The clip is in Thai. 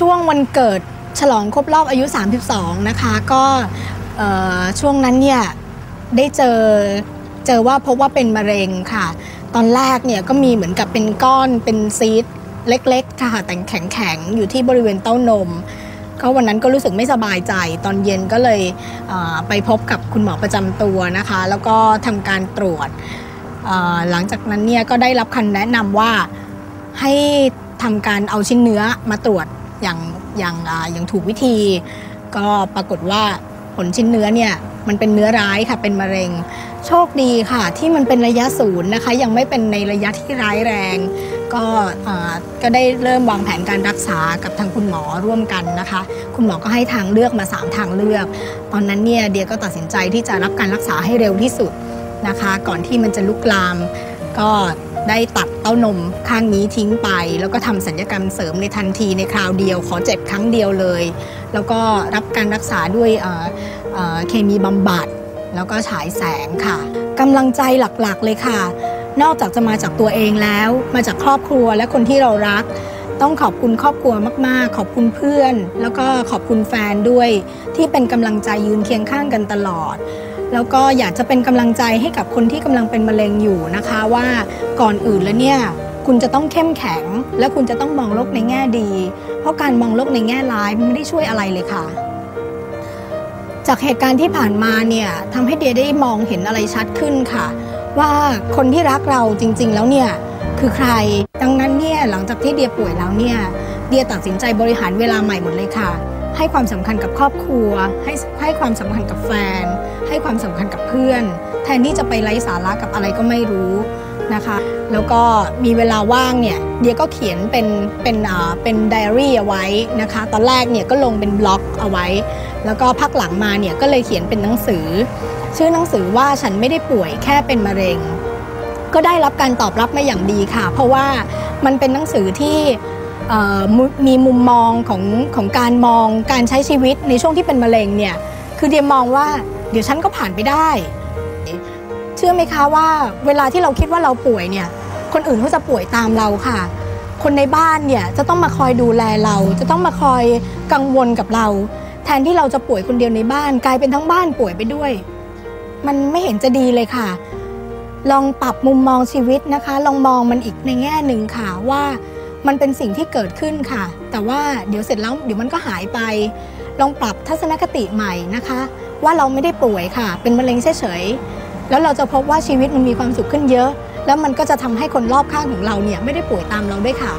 ช่วงวันเกิดฉลองครบรอบอายุ 32 นะคะ ก็ช่วงนั้นเนี่ยได้เจอเจอว่าพบว่าเป็นมะเร็งค่ะ ตอนแรกเนี่ยก็มีเหมือนกับเป็นก้อนเป็นซีดเล็กๆค่ะแต่แข็งๆ อยู่ที่บริเวณเต้านม ก็วันนั้นก็รู้สึกไม่สบายใจ ตอนเย็นก็เลยไปพบกับคุณหมอประจำตัวนะคะ แล้วก็ทำการตรวจหลังจากนั้นเนี่ยก็ได้รับคำแนะนำว่าให้ทำการเอาชิ้นเนื้อมาตรวจ อย่างอย่างออย่างถูกวิธี ก็ปรากฏว่าผลชิ้นเนื้อเนี่ยมันเป็นเนื้อร้ายค่ะเป็นมะเร็ง โชคดีค่ะ ที่มันเป็นระยะศูนย์นะคะ ยังไม่เป็นในระยะที่ร้ายแรง ก็ก็ได้เริ่มวางแผนการรักษากับทางคุณหมอร่วมกันนะคะ คุณหมอก็ให้ทางเลือกมา 3 ทางเลือก ตอนนั้นเนี่ยเดียก็ตัดสินใจที่จะรับการรักษาให้เร็วที่สุดนะคะ ก่อนที่มันจะลุกลาม ก็ ได้ตัดเต้านมข้างนี้ทิ้งไป แล้วก็ทำสัญญกรรมเสริมในทันทีในคราวเดียว ขอเจ็บครั้งเดียวเลย แล้วก็รับการรักษาด้วยเเเคมีบำบัดแล้วก็ฉายแสงค่ะกำลังใจหลักๆเลยค่ะ นอกจากจะมาจากตัวเองแล้ว มาจากครอบครัวและคนที่เรารัก ต้องขอบคุณครอบครัวมาก ๆ ขอบคุณเพื่อน แล้วก็ขอบคุณแฟนด้วย ที่เป็นกำลังใจยืนเคียงข้างกันตลอด แล้วก็อยากจะเป็นกำลังใจให้กับคนที่กำลังเป็นมะเร็งอยู่นะคะว่าก่อนอื่นแล้วเนี่ยคุณจะต้องเข้มแข็ง และคุณจะต้องมองโลกในแง่ดี เพราะการมองโลกในแง่ร้ายมันไม่ได้ช่วยอะไรเลยค่ะ จากเหตุการณ์ที่ผ่านมาเนี่ยทำให้เดียได้มองเห็นอะไรชัดขึ้นค่ะ ว่าคนที่รักเราจริง ๆ แล้วเนี่ยคือใครดังนั้นเนี่ยหลังจากที่เดียป่วยแล้วเนี่ยเดียตัดสินใจบริหารเวลาใหม่หมดเลยค่ะ ให้ความสำคัญกับครอบครัว ให้ให้ความสำคัญกับแฟน ให้ความสำคัญกับเพื่อน แทนที่จะไปไร้สาระกับอะไรก็ไม่รู้นะคะ แล้วก็มีเวลาว่างเนี่ยเดียก็เขียนเป็นเป็นอ่าเป็นไดอารี่เอาไว้นะคะ ตอนแรกเนี่ยก็ลงเป็นบล็อกเอาไว้ แล้วก็พักหลังมาเนี่ยก็เลยเขียนเป็นหนังสือ ชื่อหนังสือว่าฉันไม่ได้ป่วยแค่เป็นมะเร็ง ก็ได้รับการตอบรับมาอย่างดีค่ะ เพราะว่ามันเป็นหนังสือที่มีมุมมองของของการมองการใช้ชีวิตในช่วงที่เป็นมะเร็งเนี่ย คือเดียมองว่า เดี๋ยวฉันก็ผ่านไปได้ เชื่อไหมคะว่าเวลาที่เราคิดว่าเราป่วยเนี่ย คนอื่นเขาจะป่วยตามเราค่ะ คนในบ้านเนี่ยจะต้องมาคอยดูแลเรา จะต้องมาคอยกังวลกับเรา แทนที่เราจะป่วยคนเดียวในบ้าน กลายเป็นทั้งบ้านป่วยไปด้วย มันไม่เห็นจะดีเลยค่ะ ลองปรับมุมมองชีวิตนะคะ ลองมองมันอีกในแง่หนึ่งค่ะว่ามันเป็นสิ่งที่เกิดขึ้นค่ะ แต่ว่าเดี๋ยวเสร็จแล้วเดี๋ยวมันก็หายไป ลองปรับทัศนคติใหม่นะคะ ว่าเราไม่ได้ป่วยค่ะ เป็นมะเร็งเฉยๆแล้วเราจะพบว่าชีวิตมันมีความสุขขึ้นเยอะ แล้วมันก็จะทำให้คนรอบข้างของเราเนี่ยไม่ได้ป่วยตามเราด้วยค่ะ